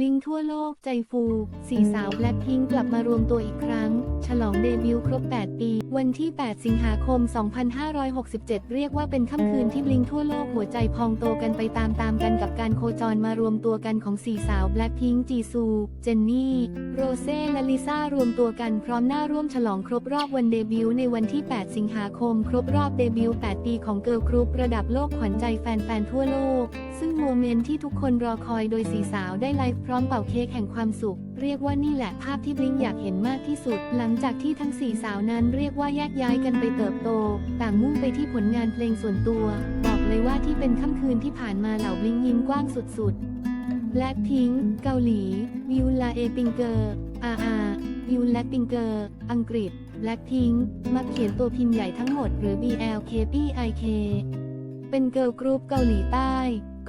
ลิงทั่วโลกใจฟูสี่สาวแบล็คพิงกลับมารวมตัวอีกครั้ง ฉลองเดบิวต์ครบ 8 ปี วันที่ 8 สิงหาคม 2567 เรียกว่าเป็นค่ำคืนที่ลิงทั่วโลกหัวใจพองโตกันไปตามๆกันกับการโคจรมารวมตัวกันของสี่สาวแบล็คพิงจีซู เจนนี่ โรเซ่และลิซ่ารวมตัวกันพร้อมหน้าร่วมฉลองครบรอบวันเดบิวต์ในวันที่ 8 สิงหาคม ครบรอบเดบิวต์ 8 ปีของเกิร์ลกรุ๊ประดับโลกขวัญใจแฟนๆทั่วโลก ซึ่งโมเมนต์ที่ทุกคนรอคอยโดยสี่สาวได้ไลฟ์พร้อมเป่าเค้กแห่งความสุข เรียกว่านี่แหละภาพที่บลิงอยากเห็นมากที่สุด หลังจากที่ทั้งสี่สาวนั้นเรียกว่าแยกย้ายกันไปเติบโต ต่างมุ่งไปที่ผลงานเพลงส่วนตัว บอกเลยว่าที่เป็นค่ำคืนที่ผ่านมาเหล่าบลิงยิ้มกว้างสุดๆแบล็คพิงเกาหลีวิวลาเอปิงเกอร์อาอาวิวและปิงเกอร์อังกฤษแบล็คพิงมักเขียนตัวพิมพ์ใหญ่ทั้งหมดหรือ BLKPIK เป็นเกิร์ลกรุ๊ปเกาหลีใต้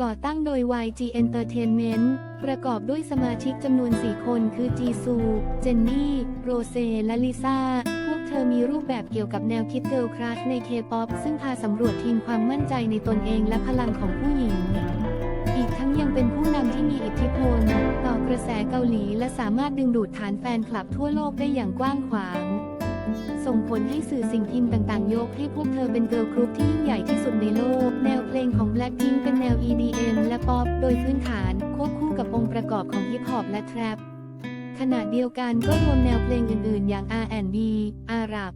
ก่อตั้งโดย YG Entertainment ประกอบด้วยสมาชิกจำนวน 4 คนคือจีซู เจนนี่ โรเซ และลิซ่า พวกเธอมีรูปแบบเกี่ยวกับแนวคิดเกิร์ลครัชในเคป๊อปซึ่งพาสำรวจทีมความมั่นใจในตนเองและพลังของผู้หญิง อีกทั้งยังเป็นผู้นำที่มีอิทธิพล ต่อกระแสเกาหลีและสามารถดึงดูดฐานแฟนคลับทั่วโลกได้อย่างกว้างขวาง ส่งผลให้สื่อสิ่งพิมพ์ต่างๆ ยกให้พวกเธอเป็นเกิร์ลกรุ๊ปที่ยิ่งใหญ่ที่สุดในโลก แนวเพลงของ Blackpink เป็นแนว EDM และป๊อป โดยพื้นฐาน ควบคู่กับองค์ประกอบของฮิปฮอปและแทรปขณะเดียวกันก็รวมแนวเพลงอื่น ๆ อย่าง R&B อาหรับ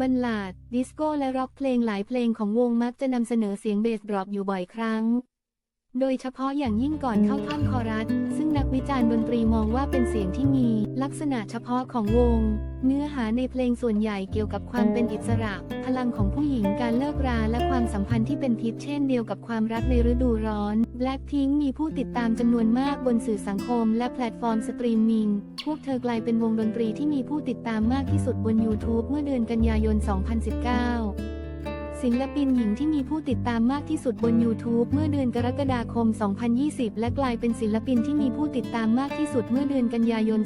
บัลลาด ดิสโก้ และร็อกเพลงหลายเพลงของวงมักจะนำเสนอเสียงเบสดรอปอยู่บ่อยครั้ง โดยเฉพาะอย่างยิ่งก่อนเข้าท่อนคอรัส ซึ่งนักวิจารณ์ดนตรีมองว่าเป็นเสียงที่มี ลักษณะเฉพาะของวง เนื้อหาในเพลงส่วนใหญ่เกี่ยวกับความเป็นอิสระ พลังของผู้หญิงการเลิกราและความสัมพันธ์ที่เป็นพิษเช่นเดียวกับความรักในฤดูร้อน Blackpink มีผู้ติดตามจำนวนมากบนสื่อสังคม และแพลตฟอร์มสตรีมมิ่ง พวกเธอกลายเป็นวงดนตรีที่มีผู้ติดตามมากที่สุดบน YouTube เมื่อเดือนกันยายน 2019 ศิลปินหญิงที่มีผู้ติดตามมากที่สุดบน YouTube เมื่อเดือนกรกฎาคม 2020 และกลายเป็นศิลปินที่มีผู้ติดตามมากที่สุดเมื่อเดือนกันยายน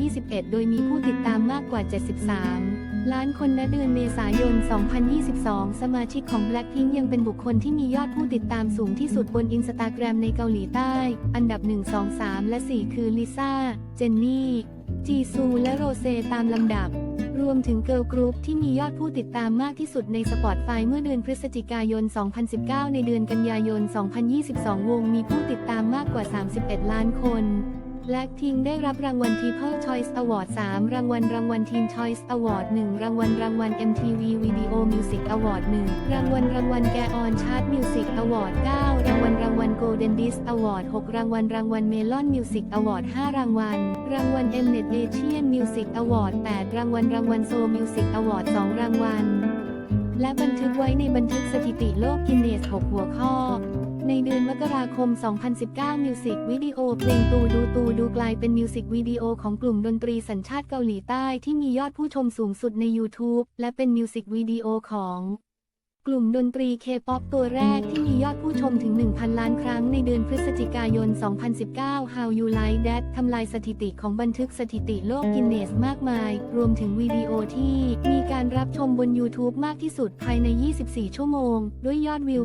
2021 โดยมีผู้ติดตามมากกว่า 73 ล้านคนณเดือนเมษายน 2022 สมาชิกของ Blackpink ยังเป็นบุคคลที่มียอดผู้ติดตามสูงที่สุดบนอินสตาแกรมในเกาหลีใต้ อันดับ 1 2 3 และ 4 คือลิซ่า เจนนี่ จีซู และโรเซตามลำดับ รวมถึงเกิร์ลกรุ๊ปที่มียอดผู้ติดตามมากที่สุดในสปอตไฟเมื่อเดือนพฤศจิกายน 2019 ในเดือนกันยายน 2022 วงมีผู้ติดตามมากกว่า 31 ล้านคน แบล็กทิงได้รับรางวัล People Choice Award 3 รางวัลรางวัล Teen Choice Award 1 รางวัลรางวัล MTV Video Music Award 1 รางวัลรางวัลแกออนชาร์ตมิวสิกอวอร์ด9รางวัลรางวัล Golden Disc Award 6 รางวัลรางวัล Melon Music Award 5 รางวัล รางวัล Mnet Asian Music Award 8 รางวัลรางวัล Soul Music Award 2 รางวัลและบันทึกไว้ในบันทึกสถิติโลกกินเนส 6 หัวข้อ ในเดือนมกราคม 2019 มิวสิกวิดีโอเพลงตูดูตูดูกลายเป็นมิวสิกวิดีโอของกลุ่มดนตรีสัญชาติเกาหลีใต้ที่มียอดผู้ชมสูงสุดใน YouTube และเป็นมิวสิกวิดีโอของกลุ่มดนตรีเคป๊อปตัวแรกที่มียอดผู้ชมถึง 1,000 ล้านครั้งในเดือนพฤศจิกายน 2019 How You Like That ทำลายสถิติของบันทึกสถิติโลกกินเนสมากมาย รวมถึงวิดีโอที่มี การรับชมบน YouTube มากที่สุดภายใน 24 ชั่วโมง ด้วยยอดวิว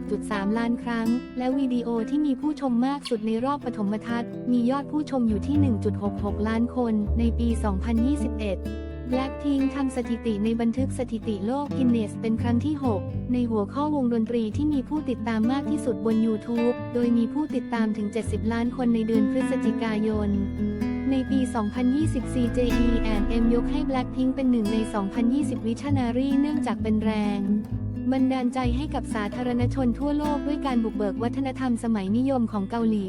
86.3 ล้านครั้ง และวิดีโอที่มีผู้ชมมากสุดในรอบปฐมทัศน์ มียอดผู้ชมอยู่ที่ 1.66 ล้านคน ในปี 2021 Blackpink ทำสถิติในบันทึกสถิติโลกกินเนสเป็นครั้งที่ 6 ในหัวข้อวงดนตรีที่มีผู้ติดตามมากที่สุดบน YouTube โดยมีผู้ติดตามถึง 70 ล้านคนในเดือนพฤศจิกายน ในปี 2020 CJE&M ยกให้ Blackpink เป็นหนึ่งใน 2020 วิชนารีเนื่องจากเป็นแรงบันดาลใจให้กับสาธารณชนทั่วโลกด้วยการบุกเบิกวัฒนธรรมสมัยนิยมของเกาหลี